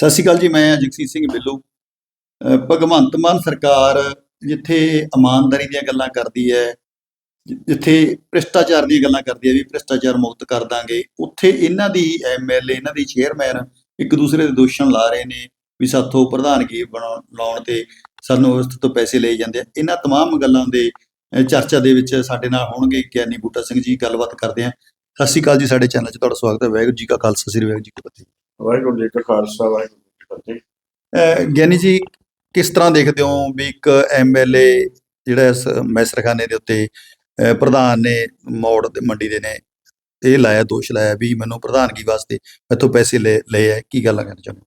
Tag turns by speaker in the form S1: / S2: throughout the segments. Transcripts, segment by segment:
S1: ਸਤਿ ਸ਼੍ਰੀ ਅਕਾਲ ਜੀ ਮੈਂ ਜਗਸੀਰ ਸਿੰਘ ਬਿੱਲੂ ਅਹ ਭਗਵੰਤ ਮਾਨ ਸਰਕਾਰ ਜਿੱਥੇ ਇਮਾਨਦਾਰੀ ਦੀਆਂ ਗੱਲਾਂ ਕਰਦੀ ਹੈ ਜਿ- ਜਿੱਥੇ ਭ੍ਰਿਸ਼ਟਾਚਾਰ ਦੀਆਂ ਗੱਲਾਂ ਕਰਦੀ ਹੈ ਵੀ ਭ੍ਰਿਸ਼ਟਾਚਾਰ ਮੁਕਤ ਕਰ ਦਾਂਗੇ ਉੱਥੇ ਇਹਨਾਂ ਦੀ ਐਮਐਲਏ ਇਹਨਾਂ ਦੀ ਚੇਅਰਮੈਨ ਇੱਕ ਦੂਸਰੇ ਦੇ ਦੋਸ਼ਣ ਲਾ ਰਹੇ ਨੇ ਵੀ ਸਾਥੋਂ ਪ੍ਰਧਾਨਗੀ ਬਣਾਉਣ ਲਾਉਣ ਤੇ ਸਾਨੂੰ ਉਸ ਤੋਂ ਪੈਸੇ ਲਏ ਜਾਂਦੇ ਆ ਇਹਨਾਂ तमाम ਗੱਲਾਂ ਦੇ ਅਹ ਚਰਚਾ ਦੇ ਵਿੱਚ ਸਾਡੇ ਨਾਲ ਹੋਣਗੇ ਗਿਆਨੀ ਬੂਟਾ ਸਿੰਘ ਜੀ ਗੱਲਬਾਤ ਕਰਦੇ ਆ ਸਤਿ ਸ਼੍ਰੀ ਅਕਾਲ ਜੀ ਸਾਡੇ ਚੈਨਲ 'ਚ ਤੁਹਾਡਾ ਸਵਾਗਤ ਹੈ ਵਾਹਿਗੁਰੂ ਜੀ ਕਾ ਖਾਲਸਾ ਸ੍ਰੀ ਵਾਹਿਗੁਰੂ ਜੀ ਕੀ ਫਤਿਹ
S2: ਵਾਹਿਗੁਰੂ ਜੀ ਕਾ ਖਾਲਸਾ ਵਾਹਿਗੁਰੂ ਜੀ ਕੀ ਫਤਿਹ
S1: ਗਿਆਨੀ ਜੀ ਕਿਸ ਤਰ੍ਹਾਂ ਦੇਖਦੇ ਹੋ ਵੀ ਇੱਕ ਐਮਐਲਏ ਜਿਹੜਾ ਇਸ ਮੈਸਰਖਾਨੇ ਦੇ ਉੱਤੇ ਪ੍ਰਧਾਨ ਨੇ ਮੋੜ ਦੇ ਮੰਡੀ ਦੇ ਨੇ ਇਹ ਲਾਇਆ ਦੋਸ਼ ਲਾਇਆ ਵੀ ਮੈਨੂੰ ਪ੍ਰਧਾਨਗੀ ਵਾਸਤੇ ਮੈਥੋਂ ਪੈਸੇ ਲੈ ਲਏ ਆ ਕੀ ਗੱਲਾਂ ਕਰਨਾ ਚਾਹੁੰਦੇ?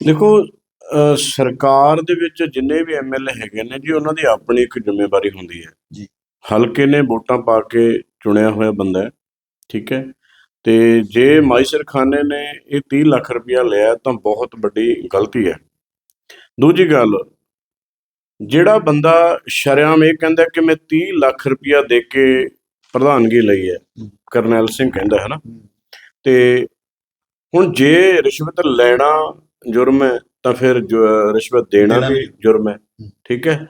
S2: ਦੇਖੋ ਸਰਕਾਰ ਦੇ ਵਿੱਚ ਜਿੰਨੇ ਵੀ ਐਮਐਲਏ ਹੈਗੇ ਨੇ ਜੀ ਉਹਨਾਂ ਦੀ ਆਪਣੀ ਇੱਕ ਜ਼ਿੰਮੇਵਾਰੀ ਹੁੰਦੀ ਹੈ
S1: ਜੀ।
S2: ਹਲਕੇ ਨੇ ਵੋਟਾਂ ਪਾ ਕੇ ਚੁਣਿਆ ਹੋਇਆ ਬੰਦਾ ਹੈ ਠੀਕ ਹੈ ਤੇ ਜੇ ਮਾਈਸਰ ਖਾਨੇ ਨੇ ਇਹ 30 ਲੱਖ ਰੁਪਇਆ ਲਿਆ ਤਾਂ ਬਹੁਤ ਵੱਡੀ ਗਲਤੀ ਹੈ ਦੂਜੀ ਗੱਲ ਜਿਹੜਾ ਬੰਦਾ ਸ਼ਰਿਆਮ ਇਹ ਕਹਿੰਦਾ ਕਿ ਮੈਂ 30 ਲੱਖ ਰੁਪਇਆ ਦੇ ਕੇ ਪ੍ਰਧਾਨਗੀ ਲਈ ਹੈ। ਕਰਨੈਲ ਸਿੰਘ ਕਹਿੰਦਾ ਹੈ ਨਾ ਤੇ ਹੁਣ ਜੇ ਰਿਸ਼ਵਤ ਲੈਣਾ ਜੁਰਮ ਹੈ ਤਾਂ ਫਿਰ ਰਿਸ਼ਵਤ ਦੇਣਾ ਵੀ। ਜੁਰਮ ਹੈ। ਠੀਕ ਹੈ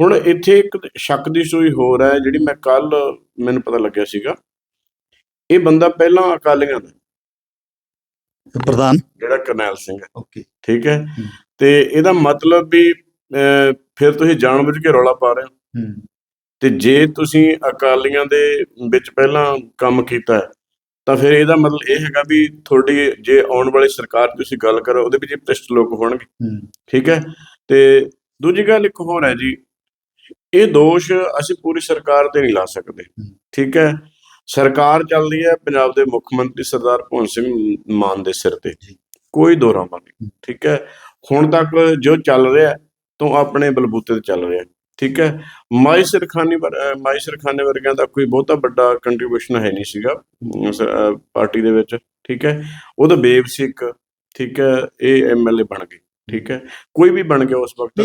S2: ਹੁਣ ਇੱਥੇ ਇੱਕ ਸ਼ੱਕ ਦੀ ਸੂਈ ਹੋਰ ਹੈ ਜਿਹੜੀ ਮੈਂ ਕੱਲ ਮੈਨੂੰ ਪਤਾ ਲੱਗਿਆ ਸੀਗਾ ਇਹ ਬੰਦਾ ਪਹਿਲਾਂ ਅਕਾਲੀਆਂ ਦਾ
S1: ਪ੍ਰਧਾਨ।
S2: ਜਿਹੜਾ ਕਰਨੈਲ ਸਿੰਘ ਹੈ।
S1: ਓਕੇ।
S2: ਠੀਕ ਹੈ। ਤੇ ਇਹਦਾ ਮਤਲਬ ਵੀ ਫਿਰ ਤੁਸੀਂ ਜਾਣਬੁੱਝ ਕੇ ਰੌਲਾ ਪਾ ਰਹੇ ਹੋ। ਤੇ ਜੇ ਤੁਸੀਂ ਅਕਾਲੀਆਂ ਦੇ ਵਿੱਚ ਪਹਿਲਾਂ ਕੰਮ ਕੀਤਾ ਤਾਂ ਫਿਰ ਇਹਦਾ ਮਤਲਬ ਇਹ ਹੈਗਾ ਵੀ ਤੁਹਾਡੀ ਜੇ ਆਉਣ ਵਾਲੀ ਸਰਕਾਰ 'ਚ ਤੁਸੀਂ ਗੱਲ ਕਰੋ ਉਹਦੇ ਵਿੱਚ ਭ੍ਰਿਸ਼ਟ ਲੋਕ ਹੋਣਗੇ। ਠੀਕ ਹੈ? ਤੇ ਦੂਜੀ ਗੱਲ ਇੱਕ ਹੋਰ ਹੈ ਜੀ ਇਹ ਦੋਸ਼ ਅਸੀਂ ਪੂਰੀ ਸਰਕਾਰ ਤੇ ਨਹੀਂ ਲਾ ਸਕਦੇ। ਠੀਕ ਹੈ? ਸਰਕਾਰ ਚੱਲਦੀ ਹੈ ਪੰਜਾਬ ਦੇ ਮੁੱਖ ਮੰਤਰੀ ਸਰਦਾਰ ਭਗਵੰਤ ਸਿੰਘ ਮਾਨ ਦੇ ਸਿਰ ਤੇ। ਕੋਈ ਦੋਰਾਮਾ ਨਹੀਂ
S1: ਹਮ।
S2: ਠੀਕ ਹੈ? ਹੁਣ ਤੱਕ ਜੋ ਚੱਲ ਰਿਹਾ ਤੋਂ ਆਪਣੇ ਬਲਬੂਤੇ ਤੇ ਚੱਲ ਰਿਹਾ ਠੀਕ ਹੈ? ਮਾਈ ਸਰਖਾਨੀ ਮਾਈ ਸਰਖਾਨੇ ਵਰਗਿਆਂ ਦਾ ਕੋਈ ਬਹੁਤਾ ਵੱਡਾ ਕੰਟਰੀਬਿਊਸ਼ਨ ਹੈ ਨਹੀਂ ਸੀਗਾ ਸ- ਪਾਰਟੀ ਦੇ ਵਿੱਚ ਠੀਕ ਹੈ? ਉਹ ਤਾਂ ਬੇਬਸਿਕ ਠੀਕ ਹੈ? ਇਹ ਐਮਐਲਏ ਬਣ ਗਏ। ਠੀਕ ਹੈ। ਕੋਈ ਵੀ ਬਣ ਗਿਆ ਉਸ ਵਕਤ।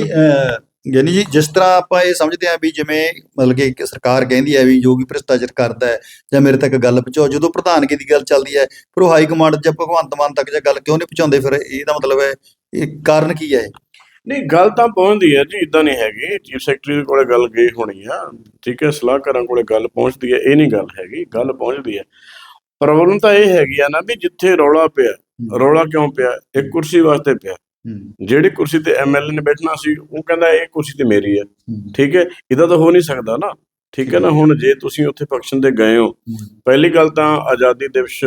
S1: ਗਿਆਨੀ ਜੀ ਜਿਸ ਤਰ੍ਹਾਂ ਆਪਾਂ ਇਹ ਸਮਝਦੇ ਹਾਂ ਵੀ ਜਿਵੇਂ ਮਤਲਬ ਕਿ ਸਰਕਾਰ ਕਹਿੰਦੀ ਹੈ ਵੀ ਜੋ ਵੀ ਭ੍ਰਿਸ਼ਟਾਚਾਰ ਕਰਦਾ ਹੈ ਜਾਂ ਮੇਰੇ ਤੱਕ ਗੱਲ ਪਹੁੰਚਾਓ ਜਦੋਂ ਪ੍ਰਧਾਨਗੀ ਦੀ ਗੱਲ ਚੱਲਦੀ ਹੈ ਫਿਰ ਉਹ ਹਾਈ ਕਮਾਂਡ ਜਾਂ ਭਗਵੰਤ ਮਾਨ ਤੱਕ ਜਾਂ ਗੱਲ ਕਿਉਂ ਨਹੀਂ ਪਹੁੰਚਾਉਂਦੇ? ਫਿਰ ਇਹਦਾ ਮਤਲਬ ਹੈ ਇਹ ਕਾਰਨ ਕੀ ਹੈ?
S2: ਨਹੀਂ ਗੱਲ ਤਾਂ ਪਹੁੰਚਦੀ ਹੈ ਜੀ ਇਦਾਂ ਨਹੀਂ ਹੈਗੀ। ਚੀਫ ਸੈਕਟਰੀ ਦੇ ਕੋਲੇ ਗੱਲ ਗਈ ਹੋਣੀ ਆ ਠੀਕ ਹੈ ਸਲਾਹਕਾਰਾਂ ਕੋਲੇ ਗੱਲ ਪਹੁੰਚਦੀ ਹੈ ਇਹ ਨਹੀਂ ਗੱਲ ਹੈਗੀ ਗੱਲ ਪਹੁੰਚਦੀ ਹੈ। ਪ੍ਰੋਬਲਮ ਤਾਂ ਇਹ ਹੈਗੀ ਆ ਨਾ ਵੀ ਜਿੱਥੇ ਰੌਲਾ ਪਿਆ ਰੌਲਾ ਕਿਉਂ ਪਿਆ? ਇੱਕ ਕੁਰਸੀ ਵਾਸਤੇ ਪਿਆ। ਜਿਹੜੀ ਕੁਰਸੀ ਤੇ ਐਮਐਲਏ ਨੇ ਬੈਠਣਾ ਸੀ ਉਹ ਕਹਿੰਦਾ ਇਹ ਕੁਰਸੀ ਤੇ ਮੇਰੀ ਹੈ। ਠੀਕ ਹੈ? ਇਹਦਾ ਤਾਂ ਹੋ ਨਹੀਂ ਸਕਦਾ ਨਾ। ਠੀਕ ਹੈ ਨਾ? ਹੁਣ ਜੇ ਤੁਸੀਂ ਉੱਥੇ ਫੰਕਸ਼ਨ ਤੇ ਗਏ ਹੋ ਪਹਿਲੀ ਗੱਲ ਤਾਂ ਆਜ਼ਾਦੀ ਦਿਵਸ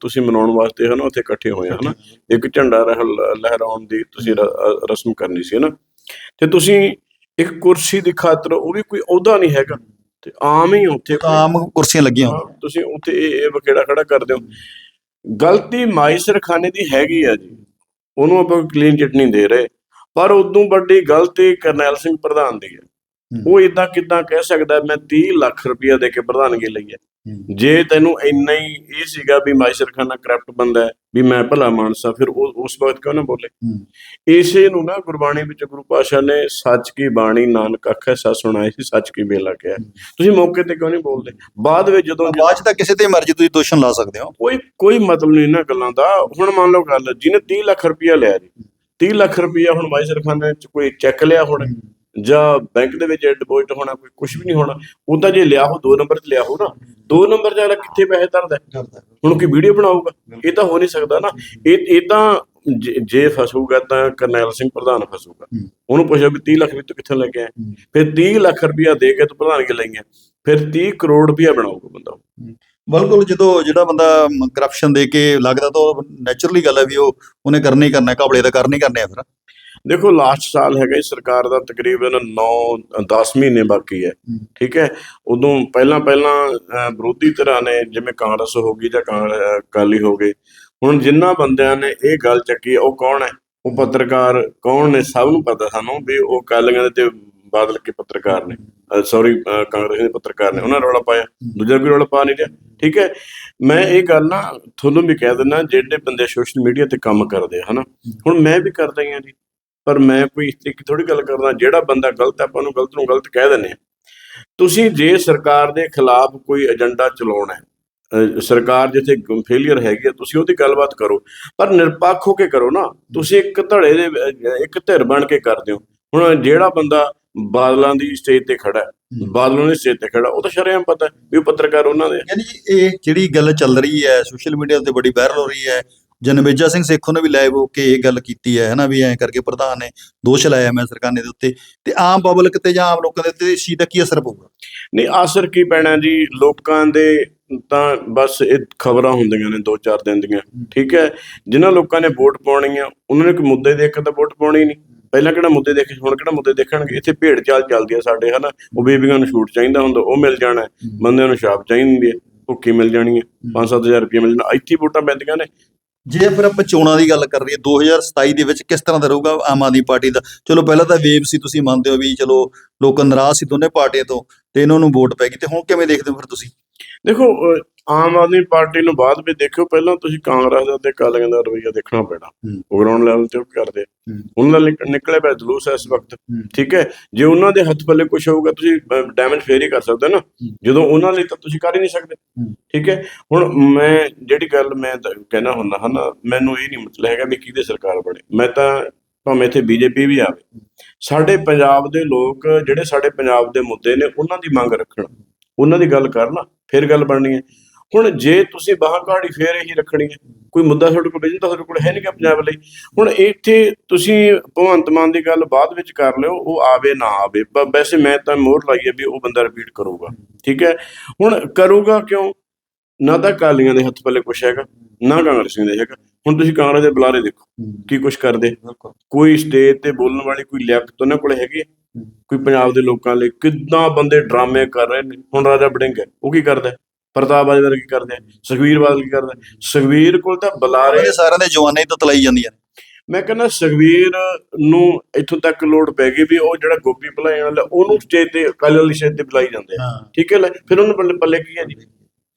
S2: ਤੁਸੀਂ ਮਨਾਉਣ ਵਾਸਤੇ ਹਨਾ ਉੱਥੇ ਇਕੱਠੇ ਹੋਏ ਹਨਾ? ਇੱਕ ਝੰਡਾ ਲਹਿਰਾਉਣ ਦੀ ਤੁਸੀਂ ਰਸਮ ਕਰਨੀ ਸੀ ਹਨਾ? ਤੇ ਤੁਸੀਂ ਇੱਕ ਕੁਰਸੀ ਦੀ ਖਾਤਰ ਉਹ ਵੀ ਕੋਈ ਅਹੁਦਾ ਨਹੀਂ ਹੈਗਾ। ਤੇ ਆਮ ਹੀ ਉੱਥੇ
S1: ਆਮ ਕੁਰਸੀਆਂ ਲੱਗੀਆਂ।
S2: ਤੁਸੀਂ ਉੱਥੇ ਇਹ ਇਹ ਵਕੇੜਾ ਖੜਾ ਕਰਦੇ ਹੋ। ਗਲਤੀ ਮਾਈਸਰ ਖਾਨੇ ਦੀ ਹੈਗੀ ਆ ਜੀ। ਉਹਨੂੰ ਆਪਾਂ ਕਲੀਨ ਚਿੱਟ ਨਹੀਂ ਦੇ ਰਹੇ ਪਰ ਉਦੋਂ ਵੱਡੀ ਗਲਤੀ ਕਰਨੈਲ ਸਿੰਘ ਪ੍ਰਧਾਨ ਦੀ ਹੈ। ਉਹ ਇਦਾਂ ਕਿਦਾਂ ਕਹਿ ਸਕਦਾ ਮੈਂ 30 ਲੱਖ ਰੁਪਇਆ ਦੇ ਕੇ ਪ੍ਰਧਾਨਗੀ ਲਈ ਹੂੰ। ਜੇ ਤੈਨੂੰ ਇੰਨਾ ਹੀ ਇਹ ਸੀਗਾ ਵੀ ਮਾਈਸਰ ਖਾਨਾ ਕਰਪਟ ਬੰਦਾ ਹੈ ਵੀ ਮੈਂ ਭਲਾ ਮਾਨਸਾ ਫਿਰ ਉਹ ਉਸ ਵਕਤ ਕਿਉਂ ਨਾ ਬੋਲੇ। ਇਸੇ ਨੂੰ ਨਾ ਗੁਰਬਾਣੀ ਵਿੱਚ ਗੁਰੂ ਪਾਸ਼ਾ ਨੇ ਸੱਚ ਕੀ ਬਾਣੀ ਨਾਨਕ ਆਖੇ ਸੱਚ ਸੁਣਾਈ ਸੀ ਸੱਚ ਕੀ ਬੇਲਾ ਕਿਹਾ ਤੁਸੀਂ ਮੌਕੇ ਤੇ ਕਿਉਂ ਨਹੀਂ ਬੋਲਦੇ? ਬਾਅਦ ਵਿੱਚ ਜਦੋਂ
S1: ਬਾਅਦ ਤਾਂ ਕਿਸੇ ਤੇ ਮਰਜ਼ੀ ਤੁਸੀਂ ਦੋਸ਼ਣ ਲਾ ਸਕਦੇ ਹੋ।
S2: ਕੋਈ ਕੋਈ ਮਤਲਬ ਨਹੀਂ ਇਹਨਾਂ ਗੱਲਾਂ ਦਾ। ਹੁਣ ਮੰਨ ਲਓ ਗੱਲ ਜਿਹਨੇ 30 ਲੱਖ ਰੁਪਇਆ ਲਿਆ ਜੀ 30 ਲੱਖ ਰੁਪਇਆ ਹੁਣ ਮਾਈਸਰ ਖਾਨੇ ਚ ਕੋਈ ਚੈੱਕ ਲਿਆ ਹੁਣ ਜਾਂ ਬੈਂਕ ਦੇ ਵਿੱਚ ਡਿਪੋਜ਼ਿਟ ਹੋਣਾ ਕੋਈ ਕੁਝ ਵੀ ਨਹੀਂ ਹੋਣਾ ਉਹ ਤਾਂ ਜੇ ਲਿਆ ਹੋ ਦੋ ਨੰਬਰ 'ਚ ਲਿਆ ਹੋ ਨਾ ਦੋ ਨੰਬਰ 'ਚ ਅਗਲਾ ਕਿੱਥੇ ਪੈਸੇ ਧਰਦਾ? ਹੁਣ ਕੀ ਵੀਡੀਓ ਬਣਾਊਗਾ ਇਹ ਤਾਂ ਹੋ ਨਹੀਂ ਸਕਦਾ ਨਾ। ਇਹ ਇਹ ਤਾਂ ਜੇ- ਫਸੂਗਾ ਤਾਂ ਕਰਨੈਲ ਸਿੰਘ ਪ੍ਰਧਾਨ ਫਸੂਗਾ। ਉਹਨੂੰ ਪੁੱਛਿਆ ਵੀ 30 ਲੱਖ ਵੀ ਤੂੰ ਕਿੱਥੋਂ ਲੈ ਕੇ ਆਇਆ। ਫਿਰ 30 ਲੱਖ ਰੁਪਇਆ ਦੇ ਕੇ ਤੂੰ ਪ੍ਰਧਾਨਗੀ ਲਈਆਂ? ਫਿਰ 30 ਕਰੋੜ ਰੁਪਇਆ ਬਣਾਊਗਾ ਬੰਦਾ
S1: ਬਿਲਕੁਲ ਜਦੋਂ ਜਿਹੜਾ ਬੰਦਾ ਕਰਪਸ਼ਨ ਦੇ ਕੇ ਲੱਗਦਾ ਤਾਂ ਨੇਚਰਲੀ ਗੱਲ ਹੈ ਵੀ ਉਹ ਉਹਨੇ ਕਰਨਾ ਹੀ ਕਰਨਾ ਕਾਬਲੇ ਦਾ ਕਰਨਾ ਹੀ ਕਰਨਾ ਫਿਰ।
S2: ਦੇਖੋ ਲਾਸਟ ਸਾਲ ਹੈਗਾ ਜੀ ਸਰਕਾਰ ਦਾ ਤਕਰੀਬਨ 9 10 ਮਹੀਨੇ ਬਾਕੀ ਹੈ ਠੀਕ ਹੈ? ਉਦੋਂ ਪਹਿਲਾਂ ਪਹਿਲਾਂ ਵਿਰੋਧੀ ਧਿਰਾਂ ਨੇ ਜਿਵੇਂ ਕਾਂਗਰਸ ਹੋ ਗਈ ਜਾਂ ਕਾਂ- ਅਕਾਲੀ ਹੋ ਗਏ ਹੁਣ ਜਿੰਨਾ ਬੰਦਿਆਂ ਨੇ ਇਹ ਗੱਲ ਚੱਕੀ ਉਹ ਕੌਣ ਹੈ? ਉਹ ਪੱਤਰਕਾਰ ਕੌਣ ਨੇ? ਸਭ ਨੂੰ ਪਤਾ ਸਾਨੂੰ ਵੀ ਉਹ ਅਕਾਲੀਆਂ ਦੇ ਤੇ ਬਾਦਲ ਕੇ ਪੱਤਰਕਾਰ ਨੇ। ਸੌਰੀ ਕਾਂਗਰਸ ਦੇ ਪੱਤਰਕਾਰ ਨੇ। ਉਹਨਾਂ ਨੇ ਰੌਲਾ ਪਾਇਆ ਦੂਜਾ ਕੋਈ ਰੌਲਾ ਪਾ ਨਹੀਂ ਰਿਹਾ ਠੀਕ ਹੈ? ਮੈਂ ਇਹ ਗੱਲ ਨਾ ਤੁਹਾਨੂੰ ਵੀ ਕਹਿ ਦਿੰਦਾ ਜਿਹੜੇ ਬੰਦੇ ਸੋਸ਼ਲ ਮੀਡੀਆ ਤੇ ਕੰਮ ਕਰਦੇ ਆ, ਹਨਾ? ਹੁਣ ਮੈਂ ਵੀ ਕਰਦਾ ਹੀ ਹਾਂ ਜੀ। ਪਰ ਮੈਂ ਕੋਈ ਇਸ ਤਰੀਕੇ ਥੋੜੀ ਗੱਲ ਕਰਦਾ ਜਿਹੜਾ ਬੰਦਾ ਗਲਤ ਹੈ ਆਪਾਂ ਨੂੰ ਗਲਤ ਨੂੰ ਗਲਤ ਕਹਿ ਆ ਤੁਸੀਂ ਜੇ ਸਰਕਾਰ ਦੇ ਖਿਲਾਫ ਕੋਈ ਏਜੰਡਾ ਚਲਾਉਣਾ ਹੈ ਸਰਕਾਰ ਜਿੱਥੇ ਫੇਲਿਅਰ ਹੈਗੀ ਆ ਤੁਸੀਂ ਉਹਦੀ ਗੱਲਬਾਤ ਕਰੋ। ਪਰ ਨਿਰਪੱਖ ਹੋ ਕੇ ਕਰੋ ਨਾ ਤੁਸੀਂ ਇੱਕ ਧੜੇ ਦੇ ਇੱਕ ਧਿਰ ਬਣ ਕੇ ਕਰਦੇ ਹੋ ਹੁਣ ਜਿਹੜਾ ਬੰਦਾ ਬਾਦਲਾਂ ਦੀ ਸਟੇਜ ਤੇ ਖੜਾ ਹੈ ਬਾਦਲਾਂ ਦੀ ਸਟੇਜ ਤੇ ਖੜਾ ਉਹ ਤਾਂ ਸ਼ਰੇਆਮ ਪਤਾ ਵੀ ਉਹ ਪੱਤਰਕਾਰ ਉਹਨਾਂ ਦੇ।
S1: ਯਾਨੀ ਇਹ ਜਿਹੜੀ ਗੱਲ ਚੱਲ ਰਹੀ ਹੈ ਸੋਸ਼ਲ ਮੀਡੀਆ ਤੇ ਬੜੀ ਵਾਇਰਲ ਹੋ ਰਹੀ ਹੈ ਜਨਮੇਜਾ ਸਿੰਘ ਸੇਖੋਂ ਨੇ ਵੀ ਲਾਈਵ ਹੋ ਕੇ ਇਹ ਗੱਲ ਕੀਤੀ ਹੈ ਹਨਾ ਵੀ ਐਂ ਕਰਕੇ ਪ੍ਰਧਾਨ ਨੇ ਦੋਸ਼ ਲਾਇਆ ਮੈਂ ਸਰਕਾਰ ਨੇ ਦੇ ਉੱਤੇ ਤੇ ਆਮ ਪਬਲਿਕ ਤੇ ਜਾਂ ਆਮ ਲੋਕਾਂ ਦੇ ਉੱਤੇ ਇਸ ਚੀਜ਼ ਦਾ ਕੀ ਅਸਰ ਪਊਗਾ?
S2: ਨਹੀਂ ਅਸਰ ਕੀ ਪੈਣਾ ਜੀ? ਲੋਕਾਂ ਦੇ ਤਾਂ ਬਸ ਇਹ ਖਬਰਾਂ ਹੁੰਦੀਆਂ ਨੇ ਦੋ ਚਾਰ ਦਿਨ ਦੀਆਂ ਠੀਕ ਹੈ? ਜਿਨ੍ਹਾਂ ਲੋਕਾਂ ਨੇ ਵੋਟ ਪਾਉਣੀ ਆ ਉਹਨਾਂ ਨੇ ਕੋਈ ਮੁੱਦੇ ਦੇਖ ਕੇ ਤਾਂ ਵੋਟ ਪਾਉਣੀ ਨਹੀਂ। ਪਹਿਲਾਂ ਕਿਹੜਾ ਮੁੱਦੇ ਦੇਖੇ ਹੁਣ ਕਿਹੜਾ ਮੁੱਦੇ ਦੇਖਣਗੇ? ਇੱਥੇ ਭੇਡ ਚਾਲ ਚੱਲਦੀ ਆ ਸਾਡੇ ਹਨਾ? ਉਹ ਬੇਬੀਆਂ ਨੂੰ ਛੂਟ ਚਾਹੀਦਾ ਹੁੰਦਾ ਉਹ ਮਿਲ ਜਾਣਾ। ਬੰਦਿਆਂ ਨੂੰ ਸ਼ਾਪ ਚਾਹੀਦੀ ਹੈ ਭੁੱਕੀ ਮਿਲ ਜਾਣੀ ਹੈ 5-7000 ਰੁਪਏ ਮਿਲ ਜਾਣਾ ਇੱਥੇ ਵੋਟਾਂ ਪੈਂਦੀਆਂ ਨੇ।
S1: ਜੇ ਫਿਰ ਆਪਾਂ ਚੋਣਾਂ ਦੀ ਗੱਲ ਕਰ ਰਹੀਏ 2027 ਦੇ ਵਿੱਚ ਕਿਸ ਤਰ੍ਹਾਂ ਦਾ ਰਹੂਗਾ ਆਮ ਆਦਮੀ ਪਾਰਟੀ ਦਾ? ਚਲੋ, ਪਹਿਲਾਂ ਤਾਂ ਵੇਵ ਸੀ, ਤੁਸੀਂ ਮੰਨਦੇ ਹੋ ਵੀ ਚਲੋ ਲੋਕ ਨਾਰਾਜ਼ ਸੀ ਦੋਨੇ ਪਾਰਟੀਆਂ ਤੋਂ ਤੇ ਇਹਨਾਂ ਨੂੰ ਵੋਟ ਪੈ ਗਈ ਤੇ ਹੁਣ ਕਿਵੇਂ ਦੇਖਦੇ ਹੋ ਫਿਰ ਤੁਸੀਂ
S2: ਦੇਖੋ ਅਹ ਆਮ ਆਦਮੀ ਪਾਰਟੀ ਨੂੰ ਬਾਅਦ ਵਿੱਚ ਦੇਖਿਓ ਪਹਿਲਾਂ ਤੁਸੀਂ ਕਾਂਗਰਸ ਦਾ ਤੇ ਕਾਲੀਆਂ ਦਾ ਰਵਈਆ ਦੇਖਣਾ ਪੈਣਾ
S1: ਹੂੰ।
S2: ਉਹ ਗਰਾਊਂਡ ਲੈਵਲ ਤੇ ਉਹ ਕੀ ਕਰਦੇ ਆ।
S1: ਹੂੰ।
S2: ਉਹਨਾਂ ਦਾ ਨਿਕ- ਨਿਕਲਿਆ ਪਿਆ ਜਲੂਸ ਹੈ ਇਸ ਵਕਤ
S1: ਹੂੰ।
S2: ਠੀਕ ਹੈ ਜੇ ਉਹਨਾਂ ਦੇ ਹੱਥ ਪੱਲੇ ਕੁਝ ਹੋਊਗਾ ਤੁਸੀਂ ਡੈਮੇਜ ਫੇਰ ਹੀ ਕਰ ਸਕਦੇ ਹੋ ਨਾ ਜਦੋਂ ਉਹਨਾਂ ਲਈ ਤਾਂ ਤੁਸੀਂ ਕਰ ਹੀ ਨਹੀਂ ਸਕਦੇ
S1: ਹੂੰ।
S2: ਠੀਕ ਹੈ ਹੁਣ ਮੈਂ ਜਿਹੜੀ ਗੱਲ ਮੈਂ ਤਾਂ ਕਹਿਣਾ ਹੁੰਦਾ ਹਨਾ ਮੈਨੂੰ ਇਹ ਨਹੀਂ ਮਤਲਬ ਹੈਗਾ ਵੀ ਕਿਹਦੇ ਸਰਕਾਰ ਬਣੇ ਮੈਂ ਤਾਂ ਭਾਵੇਂ ਇੱਥੇ ਬੀਜੇਪੀ ਵੀ ਆਵੇ। ਸਾਡੇ ਪੰਜਾਬ ਦੇ ਲੋਕ ਜਿਹੜੇ ਸਾਡੇ ਪੰਜਾਬ ਦੇ ਮੁੱਦੇ ਨੇ, ਉਹਨਾਂ ਦੀ ਮੰਗ ਰੱਖਣ। ਉਹਨਾਂ ਦੀ ਗੱਲ ਕਰਨ, ਫਿਰ ਗੱਲ ਬਣਨੀ ਹੈ। ਹੁਣ ਜੇ ਤੁਸੀਂ ਬਾਹਾਂ ਕਾੜੀ ਫੇਰ ਇਹੀ ਰੱਖਣੀ ਹੈ। ਕੋਈ ਮੁੱਦਾ ਤੁਹਾਡੇ ਕੋਲ ਵਿਜਨ ਤਾਂ ਤੁਹਾਡੇ ਕੋਲ ਹੈ ਨਹੀਂ ਕਿ ਪੰਜਾਬ ਲਈ। ਹੁਣ ਇੱਥੇ ਤੁਸੀਂ ਭਗਵੰਤ ਮਾਨ ਦੀ ਗੱਲ ਬਾਅਦ ਵਿੱਚ ਕਰ ਲਿਓ, ਉਹ ਆਵੇ ਨਾ ਆਵੇ। ਵੈਸੇ ਮੈਂ ਤਾਂ ਮੋਹਰ ਲਾਈ ਹੈ ਵੀ ਉਹ ਬੰਦਾ ਰਿਪੀਟ ਕਰੂਗਾ। ਠੀਕ ਹੈ? ਹੁਣ ਕਰੂਗਾ ਕਿਉਂ? ਨਾ ਤਾਂ ਕਾਲੀਆਂ ਦੇ ਹੱਥ ਪੱਲੇ ਕੁਛ ਹੈਗਾ ਨਾ ਕਾਂਗਰਸੀਆਂ ਦੇ ਹੈਗਾ। ਹੁਣ ਤੁਸੀਂ ਕਾਂਗਰਸ ਦੇ ਬੁਲਾਰੇ ਦੇਖੋ ਕੀ ਕੁਛ ਕਰਦੇ। ਕੋਈ ਸਟੇਜ ਤੇ ਬੋਲਣ ਵਾਲੀ ਕੋਈ ਲਿਆਕਤ ਉਹਨਾਂ ਕੋਲ ਹੈਗੀ? ਕੋਈ ਪੰਜਾਬ ਦੇ ਲੋਕਾਂ ਲਈ ਕਿੱਦਾਂ ਬੰਦੇ ਡਰਾਮੇ ਕਰ ਰਹੇ ਨੇ? ਹੁਣ ਰਾਜਾ ਬੜਿੰਗ ਉਹ ਕੀ ਕਰਦਾ? ਪ੍ਰਤਾਪ ਬਾਜਵਾ ਕੀ ਕਰਦੇ ਸੁਖਵੀਰ ਬਾਦਲ ਕੀ ਕਰਦਾ? ਸੁਖਵੀਰ ਕੋਲ ਤਾਂ ਬੁਲਾਰੇ
S1: ਇਹ ਸਾਰਿਆਂ ਦੇ ਜਵਾਨਾਂ ਹੀ ਤਾਂ ਤਲਾਈ ਜਾਂਦੀਆਂ
S2: ਮੈਂ ਕਹਿੰਦਾ ਸੁਖਵੀਰ ਨੂੰ ਇੱਥੋਂ ਤੱਕ ਲੋੜ ਪੈ ਗਈ ਵੀ ਉਹ ਜਿਹੜਾ ਗੋਪੀ ਭਲਾਈ ਵਾਲਾ ਉਹਨੂੰ ਸਟੇਜ ਤੇ ਅਕਾਲੀ ਵਾਲੀ ਸਟੇਜ ਤੇ ਬੁਲਾਈ ਜਾਂਦੇ ਆ। ਠੀਕ ਹੈ ਲੈ ਫਿਰ ਉਹਨੂੰ ਪੱਲੇ ਪੱਲੇ ਕੀ ਹੈ ਜੀ?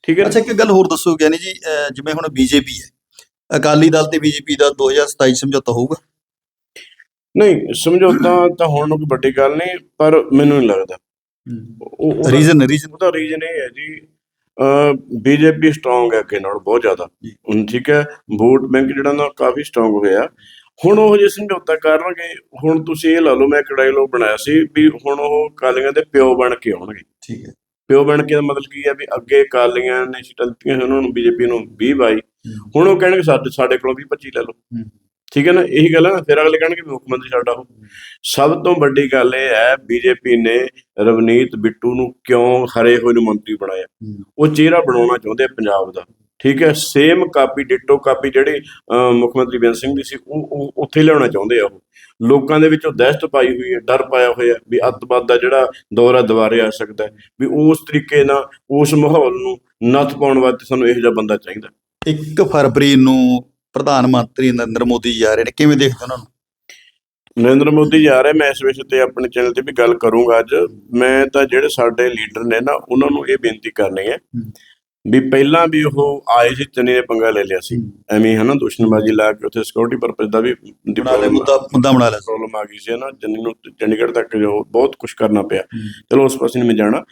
S2: ਠੀਕ ਹੈ?
S1: ਅੱਛਾ ਇੱਕ ਗੱਲ ਹੋਰ ਦੱਸੋ ਗਿਆਨੀ ਜੀ ਜਿਵੇਂ ਹੁਣ ਬੀਜੇਪੀ ਹੈ ਅਕਾਲੀ ਦਲ ਤੇ ਬੀਜੇਪੀ ਦਾ 2027 ਸਮਝੌਤਾ ਹੋਊਗਾ?
S2: ਨਹੀਂ ਸਮਝੌਤਾ ਤਾਂ ਹੋਣ ਨੂੰ ਕੋਈ ਵੱਡੀ ਗੱਲ ਨਹੀਂ ਪਰ ਮੈਨੂੰ ਨਹੀਂ ਲੱਗਦਾ। ਉਹ
S1: ਰੀਜ਼ਨ ਰੀਜ਼ਨ
S2: ਉਹਦਾ ਰੀਜਨ ਇਹ ਹੈ ਜੀ ਬੀਜੇਪੀ ਸਟਰੋਂਗ ਹੈ ਅੱਗੇ ਨਾਲ ਬਹੁਤ ਜ਼ਿਆਦਾ। ਹੁਣ ਠੀਕ ਹੈ ਵੋਟ ਬੈਂਕ ਜਿਹੜਾ ਨਾ ਕਾਫੀ ਸਟਰੋਂਗ ਹੋਇਆ। ਹੁਣ ਉਹ ਜੇ ਸਮਝੌਤਾ ਕਰਨਗੇ ਹੁਣ ਤੁਸੀਂ ਇਹ ਲਾ ਲਓ ਮੈਂ ਇੱਕ ਡਾਇਲੋਗ ਬਣਾਇਆ ਸੀ ਵੀ ਹੁਣ ਉਹ ਕਾਲੀਆਂ ਦੇ ਪਿਓ ਬਣ ਕੇ ਆਉਣਗੇ।
S1: ਠੀਕ ਹੈ।
S2: ਪਿਓ ਬਣ ਕੇ ਦਾ ਮਤਲਬ ਕੀ ਹੈ ਵੀ ਅੱਗੇ ਕਾਲੀਆਂ ਨੇ ਸੀਟਾਂ ਦਿੱਤੀਆਂ ਸੀ ਉਹਨਾਂ ਨੂੰ ਬੀਜੇਪੀ ਨੂੰ 20 22 ਹੁਣ ਉਹ ਕਹਿਣਗੇ ਸਾਡੇ ਸਾਡੇ ਕੋਲੋਂ 20 25 ਲੈ ਲਓ। ਠੀਕ ਹੈ ਨਾ? ਇਹੀ ਗੱਲ ਹੈ ਨਾ? ਫਿਰ ਅਗਲੇ ਕਹਿਣਗੇ ਵੀ ਮੁੱਖ ਮੰਤਰੀ ਸਾਡਾ ਹੋ ਸਭ ਤੋਂ ਵੱਡੀ ਗੱਲ ਇਹ ਹੈ ਬੀਜੇਪੀ ਨੇ ਰਵਨੀਤ ਬਿੱਟੂ ਨੂੰ ਕਿਉਂ ਹਰੇ ਹੋਏ ਨੂੰ ਮੰਤਰੀ ਬਣਾਇਆ? ਉਹ ਚਿਹਰਾ ਬਣਾਉਣਾ ਚਾਹੁੰਦੇ ਪੰਜਾਬ ਦਾ। ਠੀਕ ਹੈ ਸੇਮ ਕਾਪੀ ਡਿਟੋ ਕਾਪੀ ਜਿਹੜੀ ਮੁੱਖ ਮੰਤਰੀ ਬੇਅੰਤ ਸਿੰਘ ਦੀ ਸੀ ਉਹ ਉੱਥੇ ਲਿਆਉਣਾ ਚਾਹੁੰਦੇ ਆ ਉਹ। ਲੋਕਾਂ ਦੇ ਵਿੱਚ ਉਹ ਦਹਿਸ਼ਤ ਪਾਈ ਹੋਈ ਹੈ ਡਰ ਪਾਇਆ ਹੋਇਆ ਵੀ ਅੱਤਵਾਦ ਦਾ ਜਿਹੜਾ ਦੌਰ ਦੁਬਾਰੇ ਆ ਸਕਦਾ ਵੀ ਉਸ ਤਰੀਕੇ ਨਾਲ ਉਸ ਮਾਹੌਲ ਨੂੰ ਨੱਥ ਪਾਉਣ ਵਾਸਤੇ ਸਾਨੂੰ ਇਹੋ ਜਿਹਾ ਬੰਦਾ ਚਾਹੀਦਾ।
S1: 1 ਫਰਵਰੀ ਨੂੰ ਪ੍ਰਧਾਨ ਮੰਤਰੀ ਨਰਿੰਦਰ ਮੋਦੀ ਜੀ ਰਹੇ ਨੇ ਕਿਵੇਂ ਦੇਖਦੇ ਉਹਨਾਂ ਨੂੰ?
S2: ਨਰਿੰਦਰ ਮੋਦੀ ਜਾ ਰਿਹਾ ਮੈਂ ਇਸ ਵਿਸ਼ੇ ਤੇ ਆਪਣੇ ਚੈਨਲ ਤੇ ਵੀ ਗੱਲ ਕਰੂੰਗਾ ਅੱਜ। ਮੈਂ ਤਾਂ ਜਿਹੜੇ ਸਾਡੇ ਲੀਡਰ ਨੇ ਨਾ ਉਹਨਾਂ ਨੂੰ ਇਹ ਬੇਨਤੀ ਕਰਨੀ ਹੈ। ਵੀ ਪਹਿਲਾਂ ਵੀ ਉਹ ਆਏ ਸੀ ਚੰਨੀ ਨੇ ਪੰਗਾ ਲੈ ਲਿਆ ਸੀ। ਐਵੇਂ ਹਨਾ ਦੁਸ਼ਮਣਬਾਜ਼ੀ ਲਾ ਕੇ ਉੱਥੇ ਸਿਕਿਉਰਿਟੀ ਪਰਪਸ ਦਾ ਵੀ
S1: ਬਣਾ ਮੁੱਦਾ ਮੁੱਦਾ ਬਣਾ ਲਿਆ।
S2: ਪ੍ਰੋਬਲਮ ਆ ਗਈ ਸੀ ਨਾ ਚੰਨੀ ਨੂੰ ਚੰਡੀਗੜ੍ਹ ਤੱਕ ਜੋ ਬਹੁਤ ਕੁਝ ਕਰਨਾ ਪਿਆ। ਚਲੋ ਉਸ ਪਾਸੇ ਨਹੀਂ ਮੈਂ ਜਾਣਾ।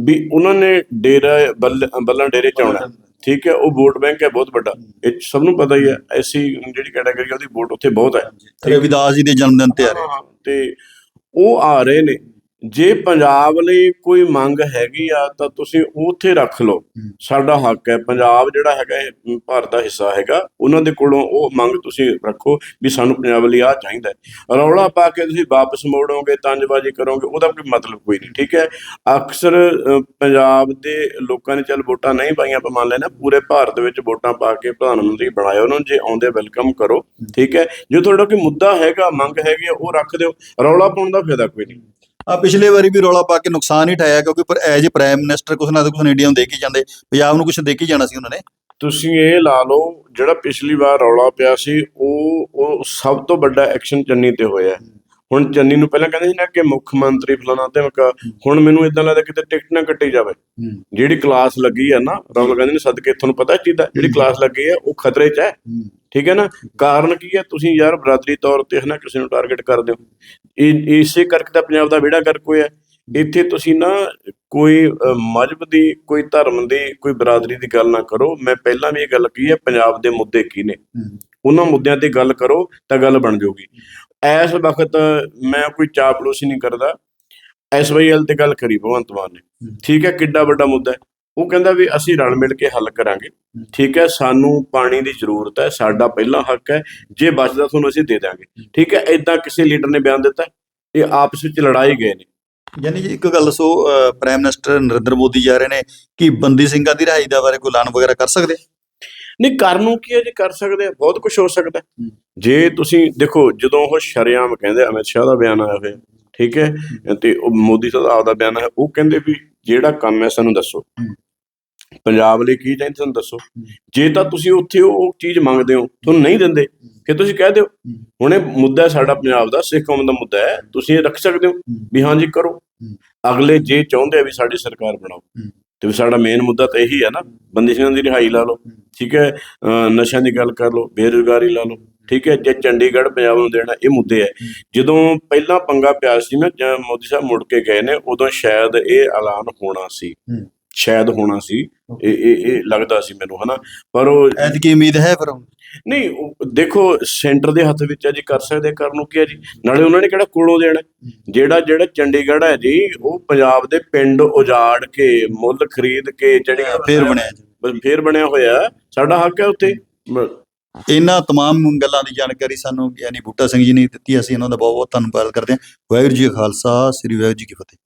S2: ਵੀ ਉਹਨਾਂ ਨੇ ਡੇਰਾ ਬੱਲ- ਡੇਰੇ ਚ ਆਉਣਾ। ਠੀਕ ਹੈ ਉਹ ਵੋਟ ਬੈਂਕ ਹੈ ਬਹੁਤ ਵੱਡਾ। ਇਹ ਸਭ ਨੂੰ ਪਤਾ ਹੀ ਹੈ ਐਸੀ ਜਿਹੜੀ ਕੈਟਾਗਰੀ ਉਹਦੀ ਵੋਟ ਉੱਥੇ ਬਹੁਤ ਹੈ।
S1: ਰਵਿਦਾਸ ਜੀ ਦੇ ਜਨਮ ਦਿਨ ਤੇ ਆ ਰਹੇ।
S2: ਤੇ ਉਹ ਆ ਰਹੇ ਨੇ। ਜੇ ਪੰਜਾਬ ਲਈ ਕੋਈ ਮੰਗ ਹੈਗੀ ਆ ਤਾਂ ਤੁਸੀਂ ਉੱਥੇ ਰੱਖ ਲਓ। ਸਾਡਾ ਹੱਕ ਹੈ। ਪੰਜਾਬ ਜਿਹੜਾ ਹੈਗਾ ਇਹ ਭਾਰਤ ਦਾ ਹਿੱਸਾ ਹੈਗਾ ਉਹਨਾਂ ਦੇ ਕੋਲੋਂ ਉਹ ਮੰਗ ਤੁਸੀਂ ਰੱਖੋ ਵੀ ਸਾਨੂੰ ਪੰਜਾਬ ਲਈ ਆ ਚਾਹੀਦਾ ਰੌਲਾ ਪਾ ਕੇ ਤੁਸੀਂ ਵਾਪਸ ਮੋੜੋਗੇ ਤੰਜਬਾਜ਼ੀ ਕਰੋਗੇ ਉਹਦਾ ਕੋਈ ਮਤਲਬ ਕੋਈ ਨਹੀਂ ਠੀਕ ਹੈ? ਅਕਸਰ ਪੰਜਾਬ ਦੇ ਲੋਕਾਂ ਨੇ ਚੱਲ ਵੋਟਾਂ ਨਹੀਂ ਪਾਈਆਂ ਆਪਾਂ ਮੰਨ ਲੈਣਾ ਪੂਰੇ ਭਾਰਤ ਵਿੱਚ ਵੋਟਾਂ ਪਾ ਕੇ ਪ੍ਰਧਾਨ ਮੰਤਰੀ ਬਣਾਇਆ ਉਹਨਾਂ ਜੇ ਆਉਂਦੇ ਵੈਲਕਮ ਕਰੋ ਠੀਕ ਹੈ? ਜੇ ਤੁਹਾਡਾ ਕੋਈ ਮੁੱਦਾ ਹੈਗਾ ਮੰਗ ਹੈਗੀ ਆ, ਉਹ ਰੱਖ ਦਿਓ। ਰੌਲਾ ਪਾਉਣ ਦਾ ਫਾਇਦਾ ਕੋਈ ਨਹੀਂ।
S1: ਆ ਪਿਛਲੇ ਵਾਰੀ ਵੀ ਰੌਲਾ ਪਾ ਕੇ ਨੁਕਸਾਨ ਹੀ ਠਾਇਆ ਕਿਉਂਕਿ ਪਰ ਐਜ ਪ੍ਰਾਈਮ ਮਿਨਿਸਟਰ ਕੁਛ ਨਾ ਕੁਛ ਇੰਡੀਆ ਨੂੰ ਦੇ ਕੇ ਜਾਂਦੇ ਪੰਜਾਬ ਨੂੰ ਕੁਛ ਦੇ ਕੇ ਜਾਣਾ ਸੀ ਉਹਨਾਂ ਨੇ
S2: ਤੁਸੀਂ ਇਹ ਲਾ ਲਓ, ਜਿਹੜਾ ਪਿਛਲੀ ਵਾਰ ਰੌਲਾ ਪਿਆ ਸੀ, ਉਹ ਉਹ ਸਭ ਤੋਂ ਵੱਡਾ ਐਕਸ਼ਨ ਚੰਨੀ ਤੇ ਹੋਇਆ ਹੈ। ਹੁਣ ਚੰਨੀ ਨੂੰ ਪਹਿਲਾਂ ਕਹਿੰਦੇ ਸੀ ਨਾ ਕਿ ਮੁੱਖ ਮੰਤਰੀ ਫਲਾਣਾ ਤੇ ਮਕਾ ਹੁਣ ਮੈਨੂੰ ਇਦਾਂ ਲੱਗਦਾ ਕਿਤੇ ਟਿਕਟ ਨਾ ਕੱਟੀ ਜਾਵੇ। ਜਿਹੜੀ ਕਲਾਸ ਲੱਗੀ ਹੈ ਨਾ ਰਾਹੁਲ ਗਾਂਧੀ ਨੇ ਸਦਕੇ ਤੁਹਾਨੂੰ ਪਤਾ ਚੀਜ਼ ਦਾ ਜਿਹੜੀ ਕਲਾਸ ਲੱਗੀ ਹੈ ਉਹ ਖਤਰੇ 'ਚ ਹੈ। ਠੀਕ ਹੈ ਨਾ? ਕਾਰਨ ਕੀ ਹੈ? ਤੁਸੀਂ ਯਾਰ ਬਰਾਦਰੀ ਤੌਰ ਤੇ ਹਨਾ ਕਿਸੇ ਨੂੰ ਟਾਰਗੇਟ ਕਰਦੇ ਹੋ। ਇਹ ਇਸੇ ਕਰਕੇ ਤਾਂ ਪੰਜਾਬ ਦਾ ਵਿਹੜਾ ਗਰਕ ਹੋਇਆ। ਇੱਥੇ ਤੁਸੀਂ ਨਾ ਕੋਈ ਅ, ਮਜ਼ਹਬ ਦੀ ਕੋਈ ਧਰਮ ਦੀ ਕੋਈ ਬਰਾਦਰੀ ਦੀ ਗੱਲ ਨਾ ਕਰੋ। ਮੈਂ ਪਹਿਲਾਂ ਵੀ ਇਹ ਗੱਲ ਕਹੀ ਹੈ ਪੰਜਾਬ ਦੇ ਮੁੱਦੇ ਕੀ ਨੇ? ਉਹਨਾਂ ਮੁੱਦਿਆਂ ਤੇ ਗੱਲ ਕਰੋ ਤਾਂ ਗੱਲ ਬਣ ਜਾਊਗੀ। ਇਸ ਵਕਤ ਮੈਂ ਕੋਈ ਚਾਪਲੂਸੀ ਨਹੀਂ ਕਰਦਾ। ਐਸਵਾਈਐਲ ਤੇ ਗੱਲ ਕਰੀ ਭਗਵੰਤ ਮਾਨ ਨੇ। ਠੀਕ ਹੈ ਕਿੱਡਾ ਵੱਡਾ ਮੁੱਦਾ ਹੈ। ਉਹ ਕਹਿੰਦਾ ਵੀ ਅਸੀਂ ਰਲ ਮਿਲ ਕੇ ਹੱਲ ਕਰਾਂਗੇ। ਠੀਕ ਹੈ ਸਾਨੂੰ ਪਾਣੀ ਦੀ ਜ਼ਰੂਰਤ ਹੈ ਸਾਡਾ ਪਹਿਲਾ ਹੱਕ ਹੈ। ਜੇ ਬਚਦਾ ਤੁਹਾਨੂੰ ਅਸੀਂ ਦੇ ਦਾਂਗੇ ਠੀਕ ਹੈ ਇਦਾਂ ਕਿਸੇ ਲੀਡਰ ਨੇ ਬਿਆਨ ਦਿੱਤਾ ਇਹ ਆਪਸ ਵਿੱਚ ਲੜਾਈ ਗਏ ਨੇ।
S1: ਯਾਨੀ ਜੀ ਇੱਕ ਗੱਲ ਅਹ, ਪ੍ਰਾਈਮ ਮਿਨਿਸਟਰ ਨਰਿੰਦਰ ਮੋਦੀ ਜਾ ਰਹੇ ਨੇ ਕਿ ਬੰਦੀ ਸਿੰਘਾਂ ਦੀ ਰਿਹਾਈ ਦਾ ਬਾਰੇ ਕੋਈ ਐਲਾਨ ਵਗੈਰਾ ਕਰ ਸਕਦੇ?
S2: ਨਹੀਂ, ਕਰਨ ਨੂੰ ਕੀ ਹੈ ਜੇ? ਕਰ ਸਕਦੇ ਆ, ਬਹੁਤ ਕੁਝ ਹੋ ਸਕਦਾ ਜੇ ਤੁਸੀਂ ਦੇਖੋ, ਜਦੋਂ ਉਹ ਸ਼ਰੇਆਮ ਕਹਿੰਦੇ ਅਮਿਤ ਸ਼ਾਹ ਦਾ ਬਿਆਨ ਆਇਆ ਹੋਇਆ, ਠੀਕ ਹੈ? ਤੇ ਉਹ ਮੋਦੀ ਸਾਹਿਬ ਦਾ ਬਿਆਨ ਹੈ ਉਹ ਕਹਿੰਦੇ ਵੀ ਜਿਹੜਾ ਕੰਮ ਹੈ, ਸਾਨੂੰ ਦੱਸੋ। ਪੰਜਾਬ ਲਈ ਕੀ ਚਾਹੀਦਾ ਤੁਹਾਨੂੰ ਦੱਸੋ। ਜੇ ਤਾਂ ਤੁਸੀਂ ਉੱਥੇ ਉਹ ਚੀਜ਼ ਮੰਗਦੇ ਹੋ, ਤੁਹਾਨੂੰ ਨਹੀਂ ਦਿੰਦੇ, ਫਿਰ ਤੁਸੀਂ ਕਹਿ ਦਿਓ, ਹੁਣ ਇਹ ਮੁੱਦਾ ਸਾਡਾ ਪੰਜਾਬ ਦਾ, ਸਿੱਖ ਕੌਮ ਦਾ ਮੁੱਦਾ ਹੈ, ਤੁਸੀਂ ਇਹ ਰੱਖ ਸਕਦੇ ਹੋ, ਵੀ ਹਾਂ ਜੀ, ਕਰੋ। ਅਗਲੇ ਜੇ ਚਾਹੁੰਦੇ ਆ ਵੀ ਸਾਡੀ ਸਰਕਾਰ ਬਣਾਓ, ਤੇ ਸਾਡਾ ਮੇਨ ਮੁੱਦਾ ਤਾਂ ਇਹੀ ਹੈ ਨਾ ਬੰਦਿਸ਼ਾਂ ਦੀ ਰਿਹਾਈ ਲਾ ਲਓ। ਠੀਕ ਹੈ? ਨਸ਼ਿਆਂ ਦੀ ਗੱਲ ਕਰ ਲਓ ਬੇਰੁਜ਼ਗਾਰੀ ਲਾ ਲਓ ਠੀਕ ਹੈ? ਜੇ ਚੰਡੀਗੜ੍ਹ ਪੰਜਾਬ ਨੂੰ ਦੇਣਾ ਇਹ ਮੁੱਦੇ ਹੈ। ਜਦੋਂ ਪਹਿਲਾਂ ਪੰਗਾ ਪਿਆ ਸੀ ਨਾ ਜਾਂ ਮੋਦੀ ਸਾਹਿਬ ਮੁੜ ਕੇ ਗਏ ਨੇ ਉਦੋਂ ਸ਼ਾਇਦ ਇਹ ਐਲਾਨ ਹੋਣਾ ਸੀ। ਸ਼ਾਇਦ ਹੋਣਾ ਸੀ। ਇਹ ਇਹ ਇਹ ਲੱਗਦਾ ਸੀ ਮੈਨੂੰ ਹਨਾ? ਪਰ ਉਹ
S1: ਐਤਕੀ ਉਮੀਦ ਹੈ ਫਿਰ?
S2: ਨਹੀਂ ਦੇਖੋ ਸੈਂਟਰ ਦੇ ਹੱਥ ਵਿੱਚ ਹੈ ਜੀ ਕਰ ਸਕਦੇ ਕਰ ਨੂੰ ਕੀ ਹੈ ਜੀ? ਨਾਲੇ ਉਹਨਾਂ ਨੇ ਕਿਹੜਾ ਕੋਲੋਂ ਦੇਣਾ? ਜਿਹੜਾ ਜਿਹੜਾ ਚੰਡੀਗੜ੍ਹ ਹੈ ਜੀ ਉਹ ਪੰਜਾਬ ਦੇ ਪਿੰਡ ਉਜਾੜ ਕੇ ਮੁੱਲ ਖਰੀਦ ਕੇ ਜਿਹੜੀਆਂ
S1: ਫੇਰ ਬਣਿਆ
S2: ਫੇਰ ਬਣਿਆ ਹੋਇਆ ਹੈ। ਸਾਡਾ ਹੱਕ ਹੈ ਉੱਤੇ ਬ-
S1: ਇਹਨਾਂ तमाम ਗੱਲਾਂ ਦੀ ਜਾਣਕਾਰੀ ਸਾਨੂੰ ਯਾਨੀ ਬੂਟਾ ਸਿੰਘ ਜੀ ਨੇ ਦਿੱਤੀ ਅਸੀਂ ਇਹਨਾਂ ਦਾ ਬਹੁਤ ਬਹੁਤ ਧੰਨਵਾਦ ਕਰਦੇ ਹਾਂ ਵਾਹਿਗੁਰੂ ਜੀ ਕਾ ਖਾਲਸਾ ਸ੍ਰੀ ਵਾਹਿਗੁਰੂ ਜੀ ਕੀ ਫਤਿਹ